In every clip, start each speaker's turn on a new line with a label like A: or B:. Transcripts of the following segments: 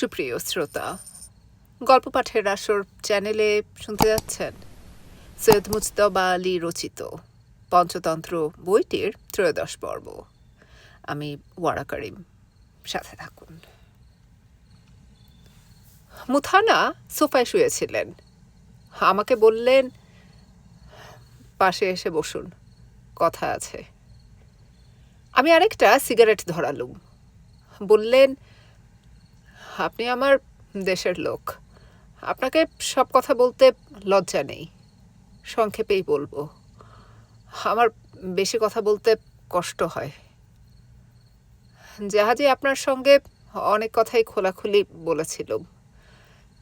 A: সুপ্রিয় শ্রোতা, গল্প পাঠের আসর চ্যানেলে শুনতে যাচ্ছেন সৈয়দ মুজতবা আলী রচিত পঞ্চতন্ত্র বইটির ত্রয়োদশ পর্ব। আমি ওয়ারা করিম, সাথে থাকুন। মুথানা সোফায় শুয়েছিলেন। আমাকে বললেন, পাশে এসে বসুন, কথা আছে। আমি আরেকটা সিগারেট ধরালুম। বললেন আপনি আমার দেশের লোক। আপনাকে সব কথা বলতে লজ্জা নেই। সংক্ষেপেই বলব। আমার বেশি কথা বলতে কষ্ট হয়। জাহাজে আপনার সঙ্গে অনেক কথাই খোলাখুলি বলেছিলাম।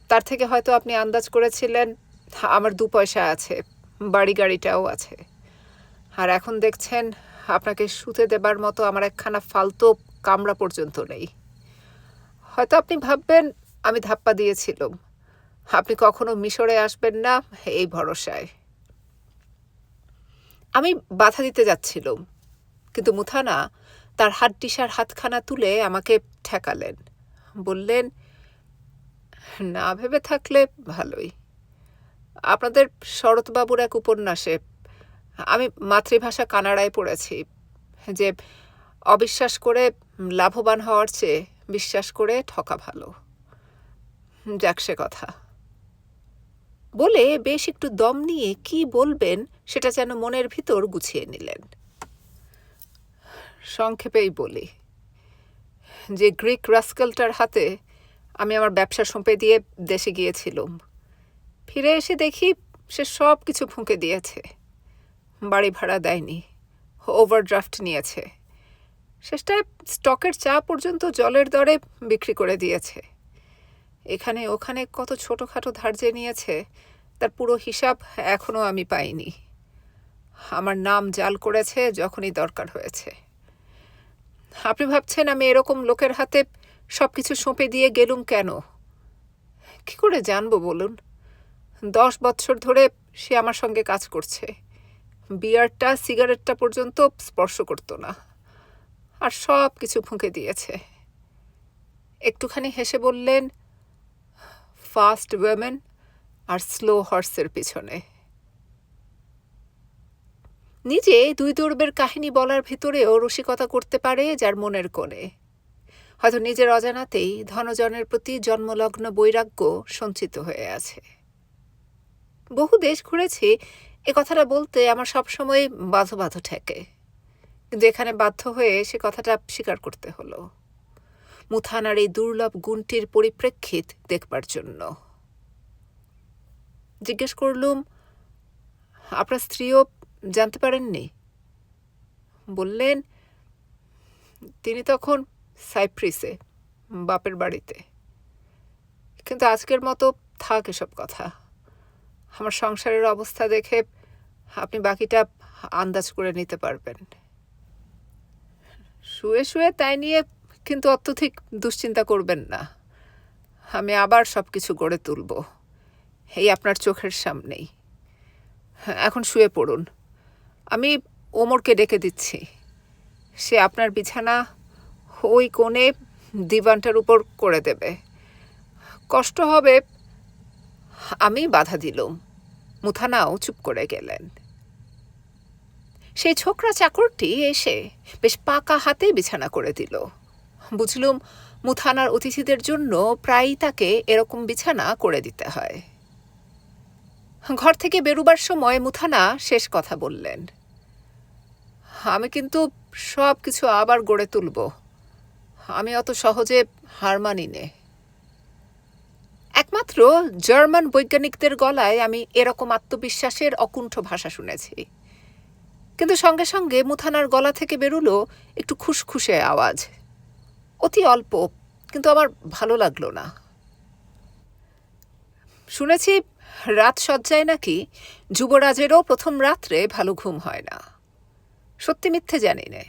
A: তার থেকে হয়তো আপনি আন্দাজ করেছিলেন, আমার দু পয়সা আছে বাড়ি গাড়িটাও আছে। আর এখন দেখছেন, আপনাকে শুতে দেবার মতো আমার একখানা ফালতু কামড়া পর্যন্ত নেই। হয়তো আপনি ভাববেন, আমি ধাপ্পা দিয়েছিলাম। আপনি কখনো মিশরে আসবেন না, এই ভরসায়। আমি বাধা দিতে যাচ্ছিলাম, কিন্তু মুথানা তার হাড্ডিসার হাতখানা তুলে আমাকে ঠেকালেন। বললেন, না ভেবে থাকলে ভালোই। আপনাদের শরৎবাবুর এক উপন্যাসে আমি মাতৃভাষা কানাডায় পড়েছি, যে অবিশ্বাস করে লাভবান হওয়ার চেয়ে বিশ্বাস করে ঠকা ভালো। যাক সে কথা। বলে বেশ একটু দম নিয়ে কি বলবেন সেটা যেন মনের ভিতর গুছিয়ে নিলেন। সংক্ষেপেই বলি, যে গ্রিক রাস্কেলটার হাতে আমি আমার ব্যবসা সঁপে দিয়ে দেশে গিয়েছিলাম। ফিরে এসে দেখি সে সব কিছু ফুঁকে দিয়েছে। বাড়ি ভাড়া দেয়নি ওভারড্রাফট নিয়েছে। শেষটায় স্টকের চা পর্যন্ত জলের দরে বিক্রি করে দিয়েছে। এখানে ওখানে কত ছোটোখাটো ধার্যে নিয়েছে, তার পুরো হিসাব এখনও আমি পাইনি। আমার নাম জাল করেছে যখনই দরকার হয়েছে। আপনি ভাবছেন আমি এরকম লোকের হাতে সব কিছু সঁপে দিয়ে গেলুম কেন? কি করে জানব বলুন? দশ বছর ধরে সে আমার সঙ্গে কাজ করছে। বিয়ারটা, সিগারেটটা পর্যন্ত স্পর্শ করতো না। আর সব কিছু ফুঁকে দিয়েছে। একটুখানি হেসে বললেন ফাস্ট ওয়েমেন আর স্লো হর্সের পিছনে। নিজে দুই দৌড়বের কাহিনী বলার ভিতরেও রসিকতা করতে পারে যার মনের কোণে। হয়তো নিজের অজানাতেই ধনজনের প্রতি জন্মলগ্ন বৈরাগ্য সঞ্চিত হয়ে আছে। বহু দেশ ঘুরেছি, এ কথাটা বলতে আমার সবসময় বাধো বাধো ঠেকে। কিন্তু এখানে বাধ্য হয়ে সে কথাটা স্বীকার করতে হলো। মুথানার এই দুর্লভ গুণটির পরিপ্রেক্ষিত দেখবার জন্য। জিজ্ঞেস করলুম, আপনার স্ত্রীও জানতে পারেননি? বললেন, তিনি তখন সাইপ্রিসে, বাপের বাড়িতে। কিন্তু আজকের মতো থাক এসব কথা। আমার সংসারের অবস্থা দেখে আপনি বাকিটা আন্দাজ করে নিতে পারবেন। শুয়ে শুয়ে তাই নিয়ে কিন্তু অত্যধিক দুশ্চিন্তা করবেন না। আমি আবার সব কিছু গড়ে তুলব। এই আপনার চোখের সামনেই। এখন শুয়ে পড়ুন। আমি ওমরকে ডেকে দিচ্ছি। সে আপনার বিছানা ওই কোণে দিবানটার উপর করে দেবে। কষ্ট হবে, আমি বাধা দিলুম। মুথানাও চুপ করে গেলেন। সেই ছোকরা চাকরটি এসে বেশ পাকা হাতে বিছানা করে দিল। বুঝলুম, মুথানার অতিথিদের জন্য প্রায়ই তাকে এরকম বিছানা করে দিতে হয়। ঘর থেকে বেরুবার সময় মুথানা শেষ কথা বললেন। আমি কিন্তু সব কিছু আবার গড়ে তুলব। আমি অত সহজে হার মানি নে একমাত্র জার্মান বৈজ্ঞানিকদের গলায় আমি এরকম আত্মবিশ্বাসের অকুণ্ঠ ভাষা শুনেছি। কিন্তু সঙ্গে সঙ্গে মুথানার গলা থেকে বেরুলো একটু খুসখুসে আওয়াজ। অতি অল্প, কিন্তু আমার ভালো লাগল না। শুনেছি রাত সজ্জায় নাকি যুবরাজেরও প্রথম রাত্রে ভালো ঘুম হয় না। সত্যি মিথ্যে জানি নে,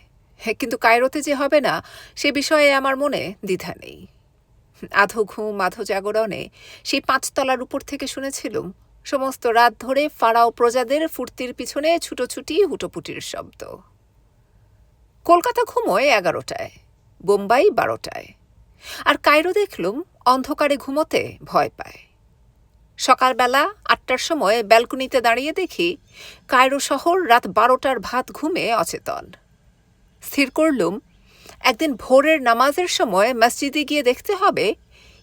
A: কিন্তু কায়রোতে যে হবে না, সে বিষয়ে আমার মনে দ্বিধা নেই। আধো ঘুম, আধো জাগরণে সেই পাঁচতলার উপর থেকে শুনেছিলুম সমস্ত রাত ধরে ফাড়াও প্রজাদের ফুর্তির পিছনে ছুটোছুটি, হুটোপুটির শব্দ। কলকাতা ঘুমোয় এগারোটায়, বোম্বাই বারোটায়। আর কায়রো দেখলুম অন্ধকারে ঘুমোতে ভয় পায়। সকালবেলা আটটার সময় ব্যালকনিতে দাঁড়িয়ে দেখি কায়রো শহর রাত বারোটার ভাত ঘুমে অচেতন। স্থির করলুম, একদিন ভোরের নামাজের সময় মসজিদে গিয়ে দেখতে হবে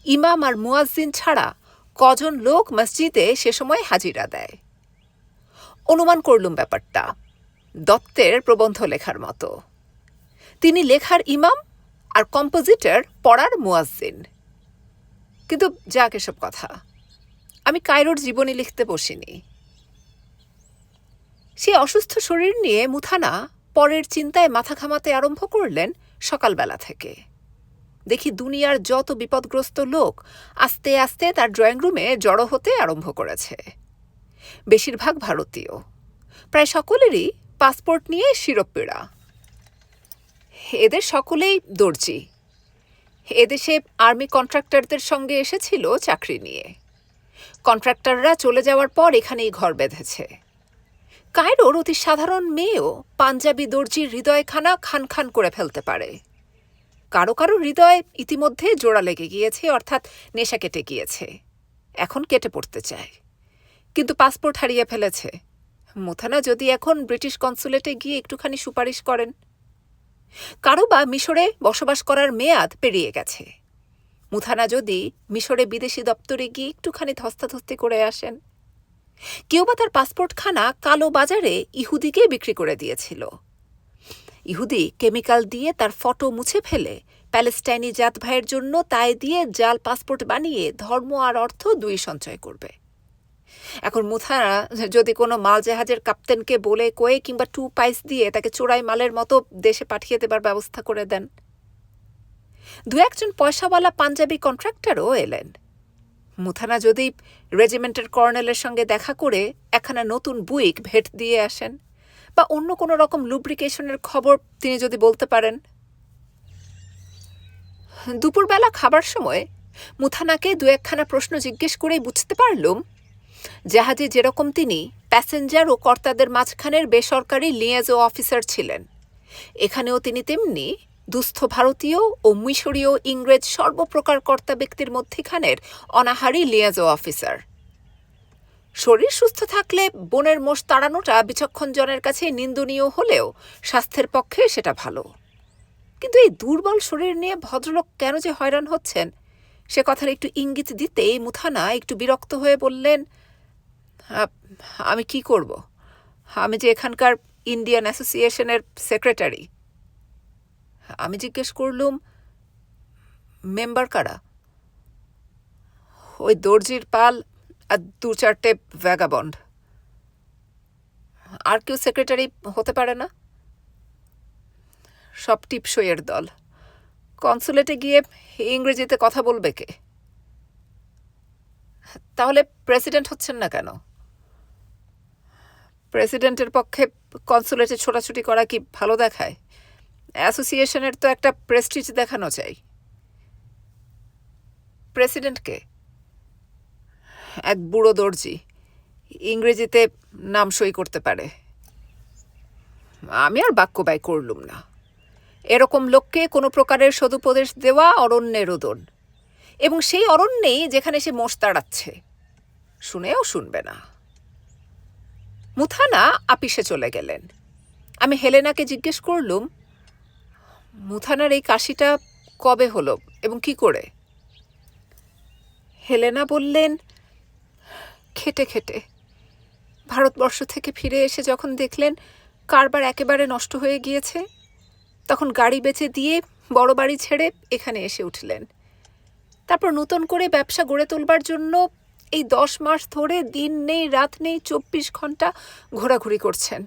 A: ইমাম আর মুয়াজ্জিন ছাড়া কজন লোক মসজিদে সে সময় হাজিরা দেয়। অনুমান করলুম ব্যাপারটা। দত্তের প্রবন্ধ লেখার মতো। তিনি লেখার ইমাম আর কম্পোজিটর পড়ার মুয়াজ্জিন। কিন্তু যাক এসব কথা। আমি কায়রোর জীবনী লিখতে বসিনি। সে অসুস্থ শরীর নিয়ে মুথানা পরের চিন্তায় মাথা ঘামাতে আরম্ভ করলেন সকালবেলা থেকে। দেখি দুনিয়ার যত বিপদগ্রস্ত লোক আস্তে আস্তে তার ড্রয়িং রুমে জড়ো হতে আরম্ভ করেছে। বেশিরভাগ ভারতীয়। প্রায় সকলেরই পাসপোর্ট নিয়ে শিরোপীড়া। এদের সকলেই দর্জি। এদেশে আর্মি কন্ট্রাক্টরদের সঙ্গে এসেছিল চাকরি নিয়ে। কন্ট্রাক্টররা চলে যাওয়ার পর এখানেই ঘর বেঁধেছে। কায়রোর অতি সাধারণ মেয়েও পাঞ্জাবি দর্জির হৃদয়খানা খান খান করে ফেলতে পারে। কারও কারও হৃদয় ইতিমধ্যে জোড়া লেগে গিয়েছে, অর্থাৎ নেশা কেটে গিয়েছে। এখন কেটে পড়তে চায়। কিন্তু পাসপোর্ট হারিয়ে ফেলেছে। মুথানা, যদি এখন ব্রিটিশ কনসুলেটে গিয়ে একটুখানি সুপারিশ করেন? কারও বা মিশরে বসবাস করার মেয়াদ পেরিয়ে গেছে। মুথানা, যদি মিশরে বিদেশি দপ্তরে গিয়ে একটুখানি ধস্তাধস্তি করে আসেন? কেউ বা তার পাসপোর্টখানা কালো বাজারে ইহুদিকে বিক্রি করে দিয়েছিল। ইহুদি কেমিক্যাল দিয়ে তার ফটো মুছে ফেলে। প্যালেস্টাইনি জাত ভাইয়ের জন্য তাই দিয়ে জাল, পাসপোর্ট বানিয়ে ধর্ম আর অর্থ দুই সঞ্চয় করবে। এখন মুথারা, যদি কোনো মাল জাহাজের কাপ্তেনকে বলে কয়ে কিংবা টু পাইস দিয়ে তাকে চোরাই মালের মতো দেশে পাঠিয়ে দেবার ব্যবস্থা করে দেন। দু একজন পয়সাওয়ালা পাঞ্জাবি কন্ট্রাক্টরও এলেন। মুথানা যদি রেজিমেন্টের কর্নেলের সঙ্গে দেখা করে একখানা নতুন বুইক ভেট দিয়ে আসেন। বা অন্য কোনো রকম লুব্রিকেশনের খবর তিনি যদি বলতে পারেন? দুপুরবেলা খাবার সময় মুথানাকে দু একখানা প্রশ্ন জিজ্ঞেস করেই বুঝতে পারলুম, জাহাজে যেরকম তিনি প্যাসেঞ্জার ও কর্তাদের মাঝখানের বেসরকারি লিয়াজো অফিসার ছিলেন। এখানেও তিনি তেমনি দুস্থ ভারতীয় ও মিশরীয় ইংরেজ সর্বপ্রকার কর্তা ব্যক্তির মধ্যেখানের অনাহারী লিয়াজো অফিসার। শরীর সুস্থ থাকলে বনের মোষ তাড়ানোটা বিচক্ষণ জনের কাছে নিন্দনীয় হলেও স্বাস্থ্যের পক্ষে সেটা ভালো। কিন্তু এই দুর্বল শরীর নিয়ে ভদ্রলোক কেন যে হয়রান হচ্ছেন? সে কথার একটু ইঙ্গিত দিতেই মুথানা একটু বিরক্ত হয়ে বললেন আমি কি করব? আমি যে এখানকার ইন্ডিয়ান অ্যাসোসিয়েশনের সেক্রেটারি। আমি জিজ্ঞেস করলুম, মেম্বার কারা? ওই দর্জির পাল আর দু চারটে ভ্যাগাবন্ড আর কেউ সেক্রেটারি হতে পারে না? সব টিপসইয়ের দল। কনসুলেটে গিয়ে ইংরেজিতে কথা বলবে কে? তাহলে প্রেসিডেন্ট হচ্ছেন না কেন? প্রেসিডেন্টের পক্ষে কনসুলেটে ছোটাছুটি করা কি ভালো দেখায়? অ্যাসোসিয়েশনের তো একটা প্রেস্টিজ দেখানো চাই। প্রেসিডেন্টকে এক বুড়ো দর্জি। ইংরেজিতে নাম সই করতে পারে। আমি আর বাক্য ব্যয় করলুম না। এরকম লোককে কোনো প্রকারের সদুপদেশ দেওয়া অরণ্যের রোদন এবং সেই অরণ্যেই যেখানে সে মোষ তাড়াচ্ছে। শুনেও শুনবে না। মুথানা আপিসে চলে গেলেন। আমি হেলেনাকে জিজ্ঞেস করলুম, মুথানার এই কাশিটা কবে হলো এবং কি করে? হেলেনা বললেন খেটে খেটে। ভারতবর্ষ থেকে ফিরে এসে যখন দেখলেন কারবার একেবারে নষ্ট হয়ে গিয়েছে, তখন গাড়ি বেচে দিয়ে বড় বাড়ি ছেড়ে এখানে এসে উঠলেন। তারপর নতুন করে ব্যবসা গড়ে তোলবার জন্য এই দশ মাস ধরে দিন নেই, রাত নেই, চব্বিশ ঘণ্টা ঘোরাঘুরি করছেন।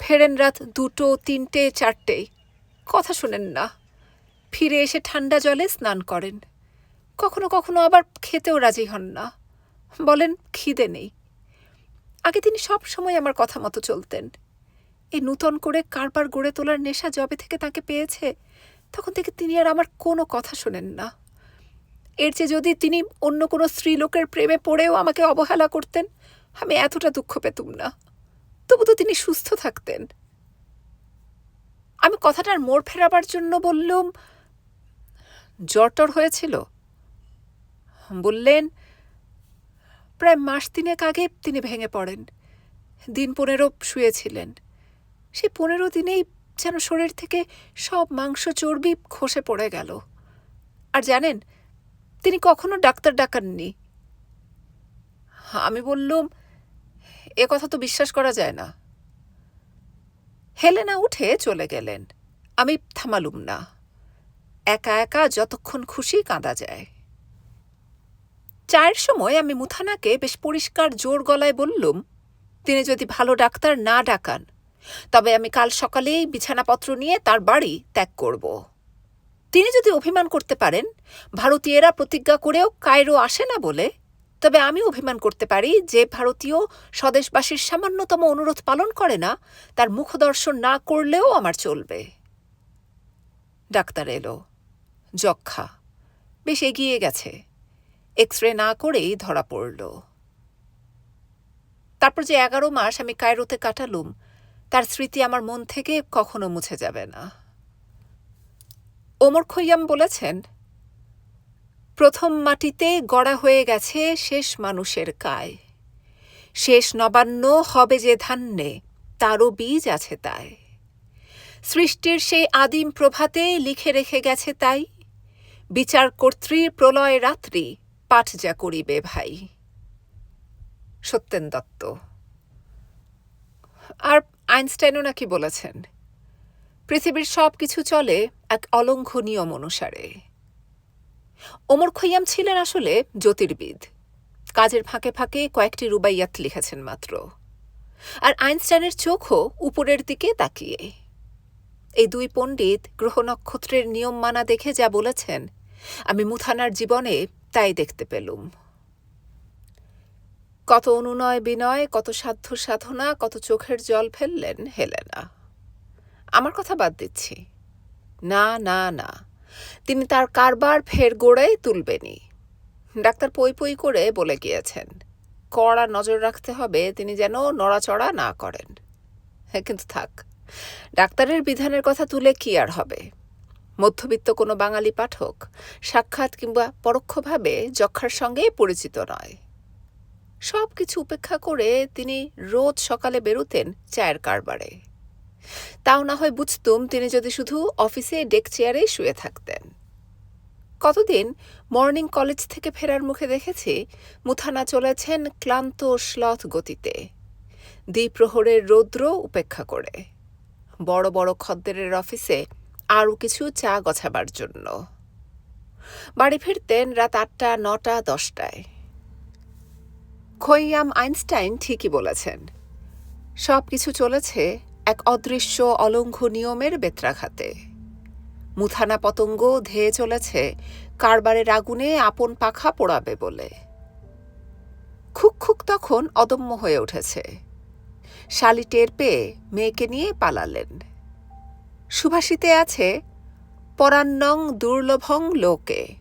A: ফেরেন রাত দুটো, তিনটে, চারটে। কথা শোনেন না। ফিরে এসে ঠান্ডা জলে স্নান করেন। কখনো কখনো আবার খেতেও রাজি হন না। বলেন, খিদে নেই। আগে তিনি সব সময় আমার কথা মতো চলতেন। এই নূতন করে কারবার গড়ে তোলার নেশা জবে থেকে তাকে পেয়েছে, তখন থেকে তিনি আর আমার কোনো কথা শোনেন না। এর চেয়ে যদি তিনি অন্য কোনো স্ত্রীলোকের প্রেমে পড়েও আমাকে অবহেলা করতেন, আমি এতটা দুঃখ পেতুম না। তবু তো তিনি সুস্থ থাকতেন। আমি কথাটার মোড় ফেরাবার জন্য বললুম জ্বর টর হয়েছিল? বললেন প্রায় মাস তিনেক আগে তিনি ভেঙে পড়েন। দিন পনেরো শুয়েছিলেন। সেই পনেরো দিনেই যেন শরীর থেকে সব মাংস চর্বি খসে পড়ে গেল। আর জানেন, তিনি কখনো ডাক্তার ডাকাননি। আমি বললুম, এ কথা তো বিশ্বাস করা যায় না। হেলেনা উঠে চলে গেলেন। আমি থামালুম না। একা একা যতক্ষণ খুশি কাঁদা যায়। চায়ের সময় আমি মুথানাকে বেশ পরিষ্কার জোর গলায় বললুম, তিনি যদি ভালো ডাক্তার না ডাকান, তবে আমি কাল সকালেই বিছানাপত্র নিয়ে তার বাড়ি ত্যাগ করব। তিনি যদি অভিমান করতে পারেন, ভারতীয়রা প্রতিজ্ঞা করেও কায়রো আসে না বলে, তবে আমি অভিমান করতে পারি যে ভারতীয় স্বদেশবাসীর সামান্যতম অনুরোধ পালন করে না, তার মুখদর্শন না করলেও আমার চলবে। ডাক্তার এলো। যক্ষা, বেশ এগিয়ে গেছে। এক্স রে না করেই ধরা পড়ল। তারপর যে এগারো মাস আমি কায়রোতে কাটালুম, তার স্মৃতি আমার মন থেকে কখনো মুছে যাবে না। ওমর খৈয়াম বলেছেন, প্রথম মাটিতে গড়া হয়ে গেছে শেষ মানুষের কায়। শেষ নবান্ন হবে যে ধান্যে, তারও বীজ আছে তাই। সৃষ্টির সেই আদিম প্রভাতে লিখে রেখে গেছে তাই। বিচার কর্ত্রীর প্রলয় রাত্রি পাঠ যা করিবে ভাই। সত্যেন দত্ত। আর আইনস্টাইনও নাকি বলেছেন, পৃথিবীর সব কিছু চলে এক অলঙ্ঘ নিয়ম অনুসারে ওমর খৈয়াম ছিলেন আসলে জ্যোতির্বিদ। কাজের ফাঁকে ফাঁকে কয়েকটি রুবাইয়াত লিখেছেন মাত্র। আর আইনস্টাইনের চোখও উপরের দিকে তাকিয়ে। এই দুই পণ্ডিত গ্রহ নক্ষত্রের নিয়ম মানা দেখে যা বলেছেন, আমি মুথানার জীবনে তাই দেখতে পেলুম। কত অনুনয় বিনয়, কত সাধ্য সাধনা, কত চোখের জল ফেললেন হেলেনা। আমার কথা বাদ দিচ্ছি। না না না, তিনি তার কারবার ফের গোড়ায় তুলবেনি ডাক্তার পই পই করে বলে গিয়েছেন, কড়া নজর রাখতে হবে তিনি যেন নড়াচড়া না করেন। কিন্তু থাক, ডাক্তারের বিধানের কথা তুলে কি আর হবে? মধ্যবিত্ত কোনো বাঙালি পাঠক সাক্ষাৎ কিংবা পরোক্ষভাবে যক্ষার সঙ্গে পরিচিত নয়। সব কিছু উপেক্ষা করে তিনি রোজ সকালে বেরোতেন চায়ের কারবারে। তাও না হয় বুঝতুম তিনি যদি শুধু অফিসে ডেক চেয়ারে শুয়ে থাকতেন। কতদিন মর্নিং কলেজ থেকে ফেরার মুখে দেখেছি, মুথানা চলেছেন ক্লান্ত শ্লথ গতিতে, দ্বিপ্রহরের রৌদ্র উপেক্ষা করে। বড় বড় খদ্দেরের অফিসে আরও কিছু চা গছাবার জন্য। বাড়ি ফিরতেন রাত আটটা, নটা, দশটায়। খৈয়াম আইনস্টাইন ঠিকই বলেছেন সব কিছু চলেছে এক অদৃশ্য অলঙ্ঘ নিয়মের বেত্রাঘাতে। মুথানা পতঙ্গ ধেয়ে চলেছে কারবারের আগুনে আপন পাখা পোড়াবে বলে। খুক খুক তখন অদম্য হয়ে উঠেছে। শালি টের পেয়ে মেয়েকে নিয়ে পালালেন। সুভাষিতে আছে, পরান্নং দুর্লভং লোকে।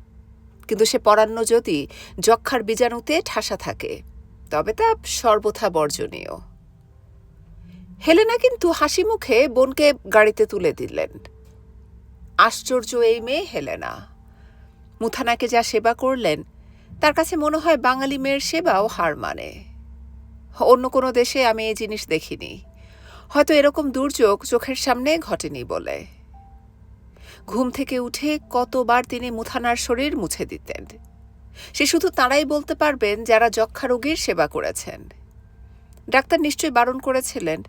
A: কিন্তু সে পরান্ন যদি যক্ষার বীজাণুতে ঠাসা থাকে, তবে তা সর্বথা বর্জনীয়। হেলেনা কিন্তু হাসি মুখে বোনকে গাড়িতে তুলে দিলেন। আশ্চর্য এই মেয়ে হেলেনা। মুথানাকে যা সেবা করলেন, তার কাছে মনে হয় বাঙালি মেয়ের সেবাও হার মানে। অন্য কোনো দেশে আমি এই জিনিস দেখিনি। হয়তো এরকম দুর্যোগ চোখের সামনে ঘটেনি বলে। ঘুম থেকে উঠে কতবার তিনি মুথানার শরীর মুছে দিতেন। সে শুধু তাঁরাই বলতে পারবেন যারা যক্ষা রোগীর সেবা করেছেন। ডাক্তার নিশ্চয়ই বারণ করেছিলেন,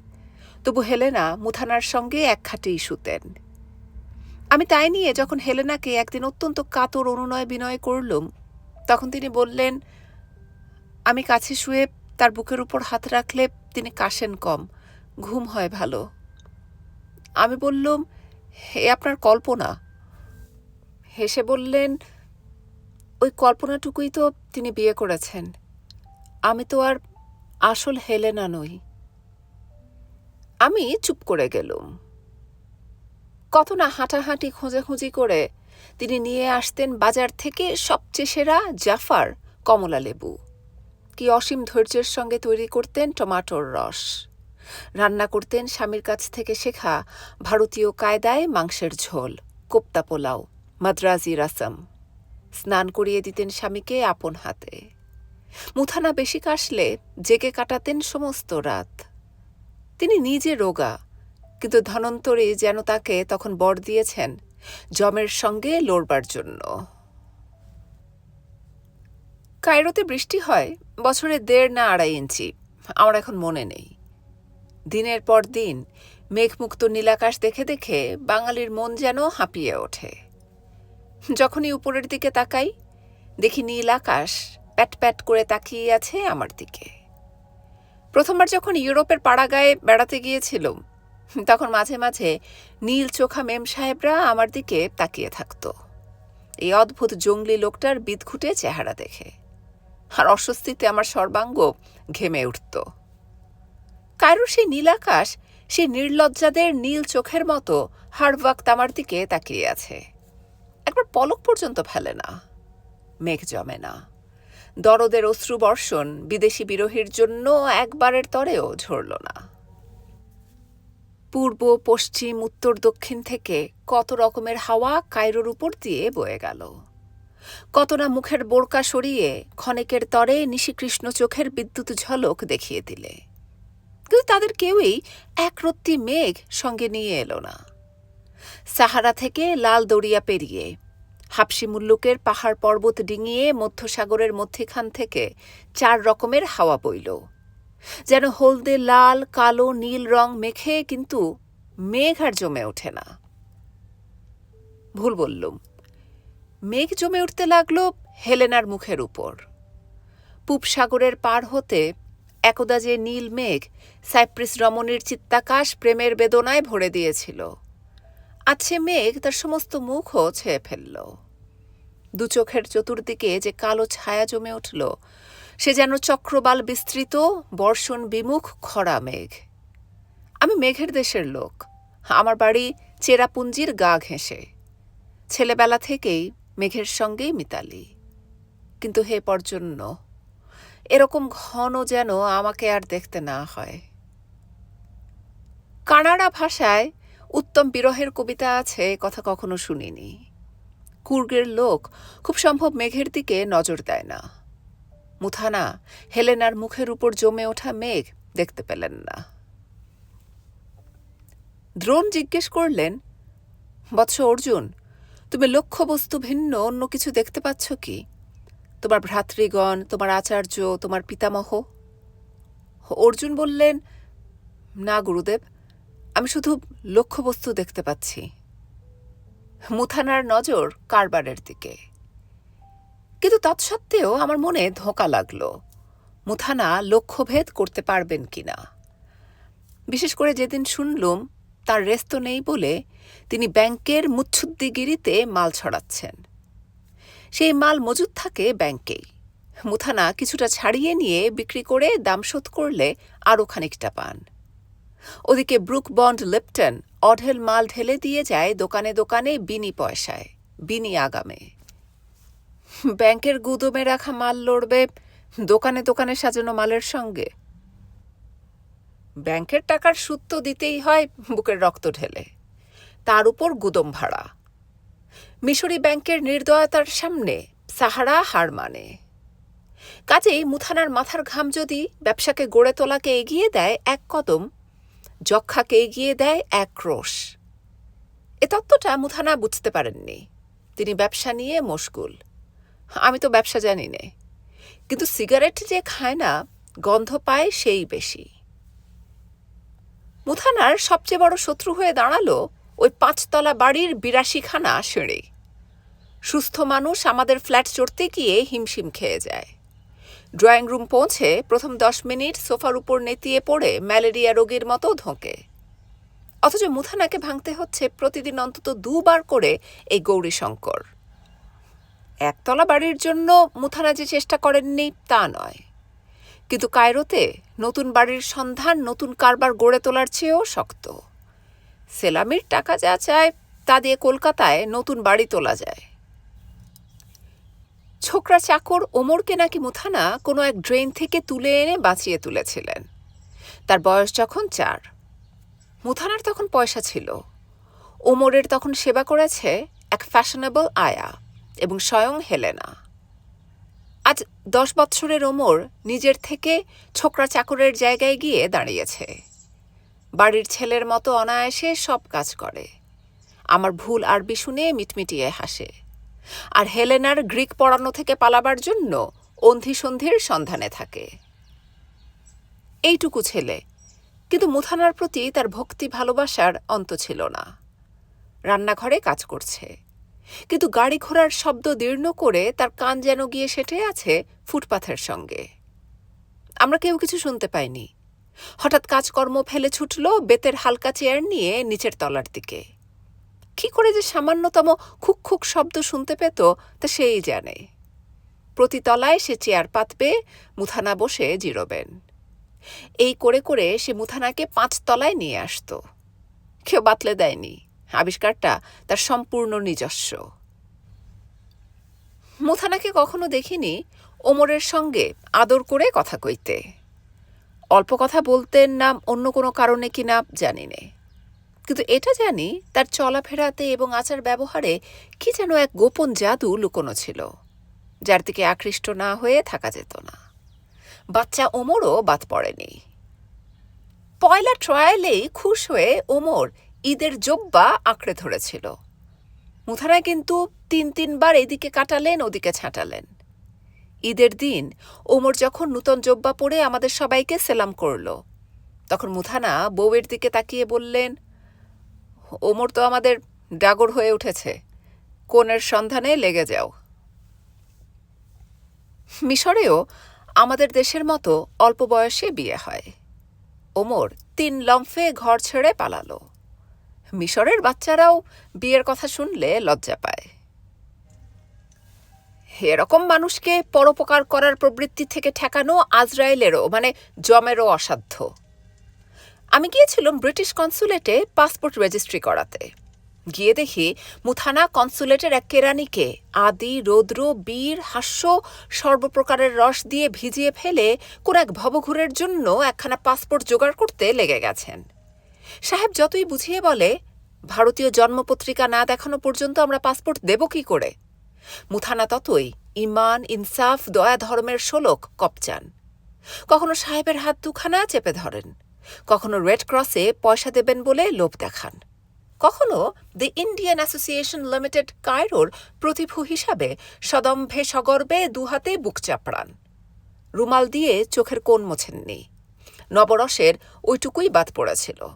A: তবু হেলেনা মুথানার সঙ্গে এক খাটেই শুতেন আমি তাই নিয়ে যখন হেলেনাকে একদিন অত্যন্ত কাতর অনুনয় বিনয় করলুম, তখন তিনি বললেন, আমি কাছে শুয়ে তার বুকের উপর হাত রাখলে তিনি কাশেন কম ঘুম হয় ভালো। আমি বললুম, হে আপনার কল্পনা। হেসে বললেন, ওই কল্পনাটুকুই তো তিনি বিয়ে করেছেন। আমি তো আর আসল হেলেনা নই। আমি চুপ করে গেলুম। কত না হাঁটাহাঁটি খোঁজাখুঁজি করে তিনি নিয়ে আসতেন বাজার থেকে সবচেয়ে সেরা জাফার কমলা লেবু কি অসীম ধৈর্যের সঙ্গে তৈরি করতেন টমাটোর রস। রান্না করতেন স্বামীর কাছ থেকে শেখা ভারতীয় কায়দায় মাংসের ঝোল, কোপ্তা পোলাও, মাদ্রাজি রাসম। স্নান করিয়ে দিতেন স্বামীকে আপন হাতে। মুথানা বেশি কাশলে জেগে কাটাতেন সমস্ত রাত। তিনি নিজে রোগা, কিন্তু ধনন্তরী যেন তাকে তখন বর দিয়েছেন জমের সঙ্গে লড়বার জন্য। কায়রোতে বৃষ্টি হয়, বছরে দেড় না আড়াই ইঞ্চি, আমার এখন মনে নেই। দিনের পর দিন মেঘমুক্ত নীলাকাশ দেখে দেখে বাঙালির মন যেন হাঁপিয়ে ওঠে। যখনই উপরের দিকে তাকাই, দেখি নীল আকাশ প্যাট প্যাট করে তাকিয়ে আছে আমার দিকে। প্রথমবার যখন ইউরোপের পাড়াগায়ে বেড়াতে গিয়েছিলাম, তখন মাঝে মাঝে নীল চোখা মেম সাহেবরা আমার দিকে তাকিয়ে থাকতো। এই অদ্ভুত জঙ্গলি লোকটার বিদঘুটে চেহারা দেখে। আর অস্বস্তিতে আমার সর্বাঙ্গ ঘেমে উঠত। কারোর সেই নীল আকাশ, সেই নির্লজ্জাদের নীল চোখের মতো হাড় ওয়াক্ত আমার দিকে তাকিয়ে আছে। একবার পলক পর্যন্ত ফেলে না, মেঘ জমে না। দরদের অশ্রু বর্ষণ বিদেশি বিরোহীর জন্য একবারের তরেও ঝরল না। পূর্ব, পশ্চিম, উত্তর, দক্ষিণ থেকে কত রকমের হাওয়া কায়রোর উপর দিয়ে বয়ে গেল। কত না মুখের বোরকা সরিয়ে ক্ষণেকের তরে নিশিকৃষ্ণ চোখের বিদ্যুৎ ঝলক দেখিয়ে দিলে। কিন্তু তাদের কেউই একরত্তি মেঘ সঙ্গে নিয়ে এলো না। সাহারা থেকে লাল দরিয়া পেরিয়ে হাপসি মুল্লুকের পাহাড় পর্বত ডিঙিয়ে মধ্যসাগরের মধ্যেখান থেকে চার রকমের হাওয়া বইল। যেন হলদে লাল, কালো, নীল রং মেখে কিন্তু মেঘ আর জমে ওঠে না। ভুল বললুম, মেঘ জমে উঠতে লাগল হেলেনার মুখের উপর। পূব সাগরের পার হতে একদা যে নীল মেঘ সাইপ্রিস রমণীর চিত্তাকাশ প্রেমের বেদনায় ভরে দিয়েছিল। সে মেঘ, তার সমস্ত মুখও ছেয়ে ফেলল। দু চোখের চতুর্দিকে যে কালো ছায়া জমে উঠল, সে যেন চক্রবাল বিস্তৃত, বর্ষণ বিমুখ, খরা মেঘ। আমি মেঘের দেশের লোক। আমার বাড়ি চেরাপুঞ্জির গা ঘেঁষে। ছেলেবেলা থেকেই মেঘের সঙ্গেই মিতালি। কিন্তু হে পর্জন্য, এরকম ঘন যেন আমাকে আর দেখতে না হয়। কানাডা ভাষায় উত্তম বিরহের কবিতা আছে কথা কখনো শুনিনি। কুর্গের লোক খুব সম্ভব মেঘের দিকে নজর দেয় না। মুথানা, হেলেনার মুখের উপর জমে ওঠা মেঘ দেখতে পেলেন না। দ্রোণ জিজ্ঞেস করলেন, বৎস অর্জুন, তুমি লক্ষ্যবস্তু ভিন্ন, অন্য কিছু দেখতে পাচ্ছ কি? তোমার ভ্রাতৃগণ, তোমার আচার্য, তোমার পিতামহ? অর্জুন বললেন, না, গুরুদেব আমি শুধু লক্ষ্যবস্তু দেখতে পাচ্ছি। মুথানার নজর কারবারের দিকে। কিন্তু তৎসত্ত্বেও আমার মনে ধোঁকা লাগল। মুথানা লক্ষ্যভেদ করতে পারবেন কিনা? বিশেষ করে যেদিন শুনলুম, তার রেস্ত নেই বলে তিনি ব্যাংকের মুচ্ছুদ্দিগিরিতে মাল ছড়াচ্ছেন। সেই মাল মজুদ থাকে ব্যাংকেই। মুথানা কিছুটা ছাড়িয়ে নিয়ে বিক্রি করে দাম শোধ করলে আরও খানিকটা পান। ওদিকে ব্রুক বন্ড লিপটন অঢেল মাল ঢেলে দিয়ে যায় দোকানে দোকানে বিনি পয়সায়, বিনি আগামে। ব্যাংকের গুদমে রাখা মাল লড়বে, দোকানে দোকানে সাজানো মালের সঙ্গে। ব্যাংকের টাকার সুদ তো দিতেই হয় বুকের রক্ত ঢেলে। তার উপর গুদম ভাড়া। মিশরি ব্যাংকের নির্দয়তার সামনে সাহারা হার মানে। কাজেই মুথানার মাথার ঘাম যদি ব্যবসাকে গড়ে তোলাকে এগিয়ে দেয় এক কদম যক্ষাকে এগিয়ে দেয় এক ক্রোশ এ তত্ত্বটা মুথানা বুঝতে পারেননি। তিনি ব্যবসা নিয়ে মশগুল আমি তো ব্যবসা জানি নে। কিন্তু সিগারেট যে খায় না, গন্ধ পায় সেই বেশি। মুথানার সবচেয়ে বড় শত্রু হয়ে দাঁড়াল ওই পাঁচতলা বাড়ির বিরাশিখানা সিঁড়ি। সুস্থ মানুষ আমাদের ফ্ল্যাট চড়তে গিয়ে হিমশিম খেয়ে যায়। ড্রয়িং রুম পৌঁছে প্রথম দশ মিনিট সোফার উপর নেতিয়ে পড়ে ম্যালেরিয়া রোগীর মতো ধোঁকে। অথচ মুথানাকে ভাঙতে হচ্ছে প্রতিদিন অন্তত দুবার করে এই গৌরীশঙ্কর। একতলা বাড়ির জন্য মুথানা যে চেষ্টা করেননি তা নয়। কিন্তু কায়রোতে নতুন বাড়ির সন্ধান, নতুন কারবার গড়ে তোলার চেয়েও শক্ত। সেলামির টাকা যা চায় তা দিয়ে কলকাতায় নতুন বাড়ি তোলা যায়। ছোকরা চাকর ওমরকে নাকি মুথানা কোনো এক ড্রেন থেকে তুলে এনে বাঁচিয়ে তুলেছিলেন। তার বয়স যখন চার। মুথানার তখন পয়সা ছিল। ওমরের তখন সেবা করেছে এক ফ্যাশনেবল আয়া এবং স্বয়ং হেলেনা। আজ দশ বৎসরের ওমর নিজের থেকে ছোকরা চাকরের জায়গায় গিয়ে দাঁড়িয়েছে। বাড়ির ছেলের মতো অনায়াসে সব কাজ করে। আমার ভুল আরবি শুনে মিটমিটিয়ে হাসে। আর হেলেনার গ্রিক পড়ানো থেকে পালাবার জন্য অন্ধিসন্ধির সন্ধানে থাকে। এইটুকু ছেলে, কিন্তু মুথানার প্রতি তার ভক্তি ভালোবাসার অন্ত ছিল না। রান্নাঘরে কাজ করছে, কিন্তু গাড়ি ঘোড়ার শব্দ দীর্ণ করে তার কান যেন গিয়ে সেটে আছে ফুটপাথের সঙ্গে। আমরা কেউ কিছু শুনতে পাইনি। হঠাৎ কাজকর্ম ফেলে ছুটল বেতের হালকা চেয়ার নিয়ে নিচের তলার দিকে। কি করে যে সামান্যতম খুক খুক শব্দ শুনতে পেত, তা সেই জানে। প্রতি তলায় সে চেয়ার পাতবে, মুথানা বসে জিরোবেন। এই করে করে সে মুথানাকে পাঁচ তলায় নিয়ে আসতো। কেউ বাতলে দেয়নি। আবিষ্কারটা তার সম্পূর্ণ নিজস্ব। মুথানাকে কখনো দেখিনি ওমরের সঙ্গে আদর করে কথা কইতে। অল্প কথা বলতেন না অন্য কোনো কারণে কিনা জানি নে। কিন্তু এটা জানি তার চলাফেরাতে এবং আচার ব্যবহারে কি যেন এক গোপন জাদু লুকোনো ছিল, যার দিকে আকৃষ্ট না হয়ে থাকা যেত না। বাচ্চা ওমরও বাদ পড়েনি। পয়লা ট্রায়ালেই খুশ হয়ে ওমর ঈদের জব্বা আঁকড়ে ধরেছিল। মুথানা কিন্তু তিন তিনবার এদিকে কাটালেন, ওদিকে ছাঁটালেন। ঈদের দিন ওমর যখন নূতন জব্বা পরে আমাদের সবাইকে সেলাম করল, তখন মুথানা বউয়ের দিকে তাকিয়ে বললেন ওমর তো আমাদের ডাগর হয়ে উঠেছে। কোনের সন্ধানে লেগে যাও। মিশরেও আমাদের দেশের মতো অল্প বয়সে বিয়ে হয়। ওমর তিন লম্ফে ঘর ছেড়ে পালালো। মিশরের বাচ্চারাও বিয়ের কথা শুনলে লজ্জা পায়। এরকম মানুষকে পরোপকার করার প্রবৃত্তি থেকে ঠেকানো আজরায়েলেরও মানে জমেরও অসাধ্য। আমি গিয়েছিলাম ব্রিটিশ কনসুলেটে পাসপোর্ট রেজিস্ট্রি করাতে। গিয়ে দেখি মুথানা কনসুলেটের এক কেরানিকে আদি, রৌদ্র, বীর, হাস্য, সর্বপ্রকারের রস দিয়ে ভিজিয়ে ফেলে কোন এক ভবঘুরের জন্য একখানা পাসপোর্ট জোগাড় করতে লেগে গেছেন। সাহেব যতই বুঝিয়ে বলে, ভারতীয় জন্মপত্রিকা না দেখানো পর্যন্ত আমরা পাসপোর্ট দেব কি করে? মুথানা ততই ইমান, ইনসাফ দয়া ধর্মের শোলক, কপচান। কখনো সাহেবের হাত দুখানা চেপে ধরেন। কখনো রেড ক্রসে পয়সা দেবেন বলে লোভ দেখান। কখনো দি ইন্ডিয়ান অ্যাসোসিয়েশন লিমিটেড কায়রোর প্রতিভু হিসাবে সদম্ভে সগর্বে দুহাতে বুক চাপড়ান। রুমাল দিয়ে চোখের কোণ মোছেননি। নবরসের ওইটুকুই বাদ পড়েছিল।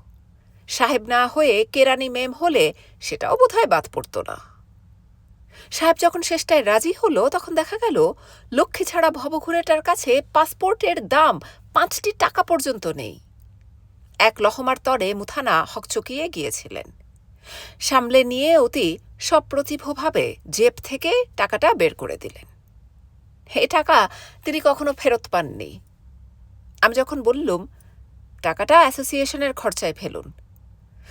A: সাহেব না হয়ে কেরানি মেম হলে সেটাও বোধহয় বাদ পড়ত না। সাহেব যখন শেষটায় রাজি হলো, তখন দেখা গেল লক্ষ্মী ছাড়া ভবঘুরেটার কাছে পাসপোর্টের দাম পাঁচটি টাকা পর্যন্ত নেই। এক লহমার তরে মুথানা হকচকিয়ে গিয়েছিলেন। সামলে নিয়ে অতি সপ্রতিভভাবে জেব থেকে টাকাটা বের করে দিলেন। এ টাকা তিনি কখনো ফেরত পাননি। আমি যখন বললুম, টাকাটা অ্যাসোসিয়েশনের খরচায় ফেলুন।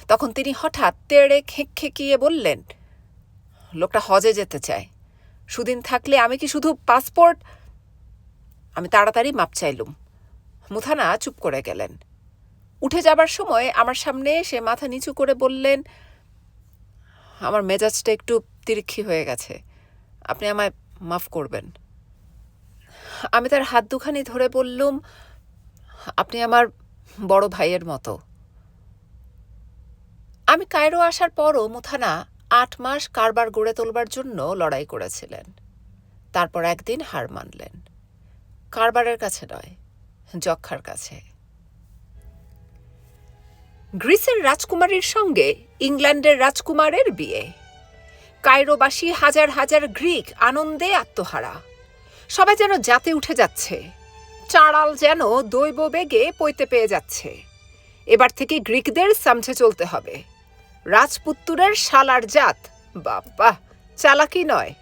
A: তখন তিনি হঠাৎ তেড়ে খেঁক খেঁকিয়ে বললেন, লোকটা হজে যেতে চায়। সুদিন থাকলে আমি কি শুধু পাসপোর্ট? আমি তাড়াতাড়ি মাপ চাইলুম। মুথানা চুপ করে গেলেন। উঠে যাবার সময় আমার সামনে সে মাথা নিচু করে বললেন, আমার মেজাজটা একটু তিরিক্ষি হয়ে গেছে। আপনি আমায় মাফ করবেন। আমি তার হাত দুখানি ধরে বললুম, আপনি আমার বড় ভাইয়ের মতো। আমি কায়রো আসার পরও মুথানা আট মাস কারবার গড়ে তোলবার জন্য লড়াই করেছিলেন। তারপর একদিন হার মানলেন। কারবারের কাছে নয়, যক্ষার কাছে। গ্রিসের রাজকুমারীর সঙ্গে ইংল্যান্ডের রাজকুমারের বিয়ে। কায়রোবাসী হাজার হাজার গ্রিক আনন্দে আত্মহারা। সবাই যেন জাতে উঠে যাচ্ছে। চাঁড়াল যেন দৈব বেগে পইতে পেয়ে যাচ্ছে। এবার থেকে গ্রিকদের সামছে চলতে হবে। রাজপুত্তুরের শালার জাত বাবা চালাকি নয়।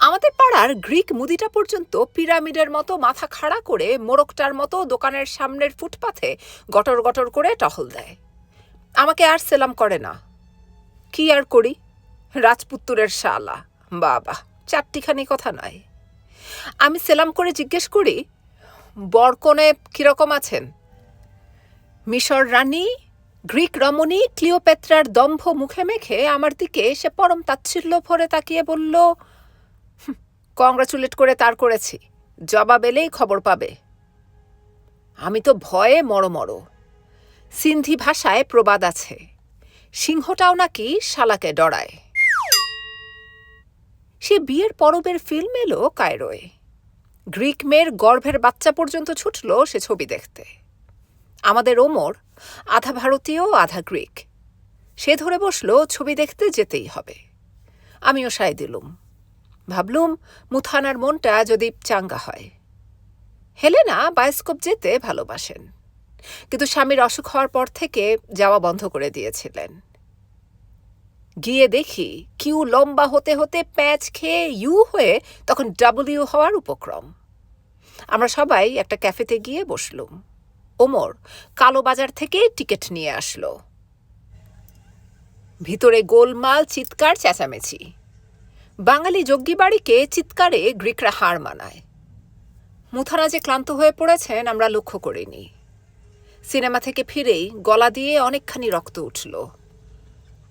A: আমাদের পাড়ার গ্রিক মুদিটা পর্যন্ত পিরামিডের মতো মাথা খাড়া করে মোরগটার মতো দোকানের সামনের ফুটপাথে গটর গটর করে টহল দেয়। আমাকে আর সেলাম করে না। কি আর করি? রাজপুত্তুরের শালা। বাবা, চারটিখানি কথা নয়। আমি সেলাম করে জিজ্ঞেস করি, বরকনে কীরকম আছেন? মিশর রানী, গ্রিক রমণী, ক্লিওপেত্রার দম্ভ মুখে মেখে আমার দিকে সে পরম তাচ্ছিল্য ভরে তাকিয়ে বলল কংগ্রাচুলেট করে তার করেছি। জবাব এলেই খবর পাবে। আমি তো ভয়ে মরমর। সিন্ধি ভাষায় প্রবাদ আছে। সিংহটাও নাকি শালাকে ডরায়। সে বিয়ের পরবের ফিল্ম এলো কায়রোয়। গ্রিক মেয়ের গর্ভের বাচ্চা পর্যন্ত ছুটল সে ছবি দেখতে। আমাদের ওমর আধা ভারতীয়, আধা গ্রিক। সে ধরে বসল ছবি দেখতে যেতেই হবে। আমিও সায় দিলুম। ভাবলুম মুথানার মনটা যদি চাঙ্গা হয়। হেলেনা বায়োস্কোপ যেতে ভালোবাসেন। কিন্তু স্বামীর অসুখ হওয়ার পর থেকে যাওয়া বন্ধ করে দিয়েছিলেন। গিয়ে দেখি কিউ লম্বা হতে হতে প্যাচ খেয়ে ইউ হয়ে তখন ডাব্লিউ হওয়ার উপক্রম। আমরা সবাই একটা ক্যাফেতে গিয়ে বসলুম। ওমর কালো বাজার থেকে টিকিট নিয়ে আসলো। ভিতরে গোলমাল, চিৎকার, চেঁচামেচি। বাঙালি যজ্ঞী বাড়িকে চিৎকারে গ্রিকরা হার মানায়। মুথারা যে ক্লান্ত হয়ে পড়েছেন, আমরা লক্ষ্য করিনি। সিনেমা থেকে ফিরেই গলা দিয়ে অনেকখানি রক্ত উঠল।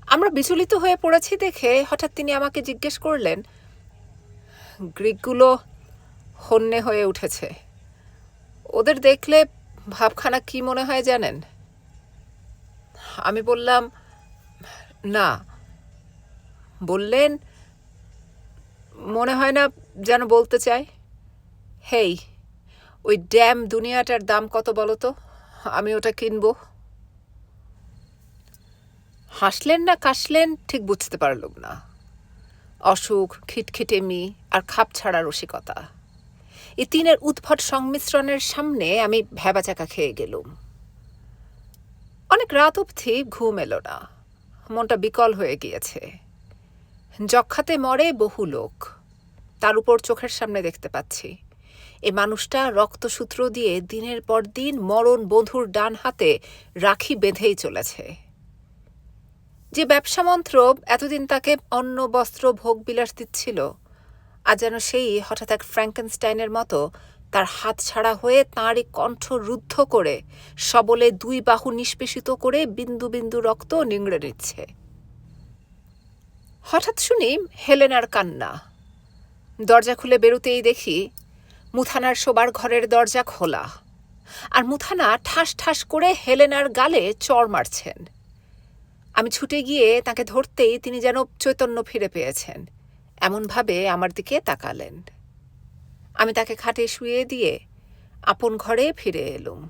A: আমরা বিচলিত হয়ে পড়েছি দেখে হঠাৎ তিনি আমাকে জিজ্ঞেস করলেন, গ্রিকগুলো হন্যে হয়ে উঠেছে। ওদের দেখলে ভাবখানা কি মনে হয় জানেন? আমি বললাম, না। বললেন মনে হয় না যেন বলতে চাই হেই, ওই ড্যাম দুনিয়াটার দাম কত বলো তো? আমি ওটা কিনব। হাসলেন না কাশলেন ঠিক বুঝতে পারলুম না। অসুখ, খিটখিটেমি আর খাপ ছাড়া রসিকতা। এই তিনের উদ্ভট সংমিশ্রণের সামনে আমি ভ্যাবাচাকা খেয়ে গেলুম। অনেক রাত অবধি ঘুম এলো না। মনটা বিকল হয়ে গিয়েছে। যক্ষাতে মরে বহু লোক। তার উপর চোখের সামনে দেখতে পাচ্ছি। এ মানুষটা রক্তসূত্র দিয়ে দিনের পর দিন মরণ বধুর ডান হাতে রাখি বেঁধেই চলেছে। যে ব্যবসা মন্ত্র এতদিন তাকে অন্ন, বস্ত্র ভোগ বিলাস দিচ্ছিল, আজ যেন সেই হঠাৎ এক ফ্র্যাঙ্কেনস্টাইনের মতো তার হাত ছাড়া হয়ে তাঁরই কণ্ঠ রুদ্ধ করে সবলে দুই বাহু নিষ্পেষিত করে বিন্দু বিন্দু রক্ত নিংড়ে নিচ্ছে। হঠাৎ শুনি হেলেনার কান্না। দরজা খুলে বেরোতেই দেখি মুথানার শোবার ঘরের দরজা খোলা। আর মুথানা ঠাস ঠাস করে হেলেনার গালে চর মারছেন। আমি ছুটে গিয়ে তাকে ধরতেই তিনি যেন চৈতন্য ফিরে পেয়েছেন। এমনভাবে আমার দিকে তাকালেন। আমি তাকে খাটে শুয়ে দিয়ে আপন ঘরে ফিরে এলুম।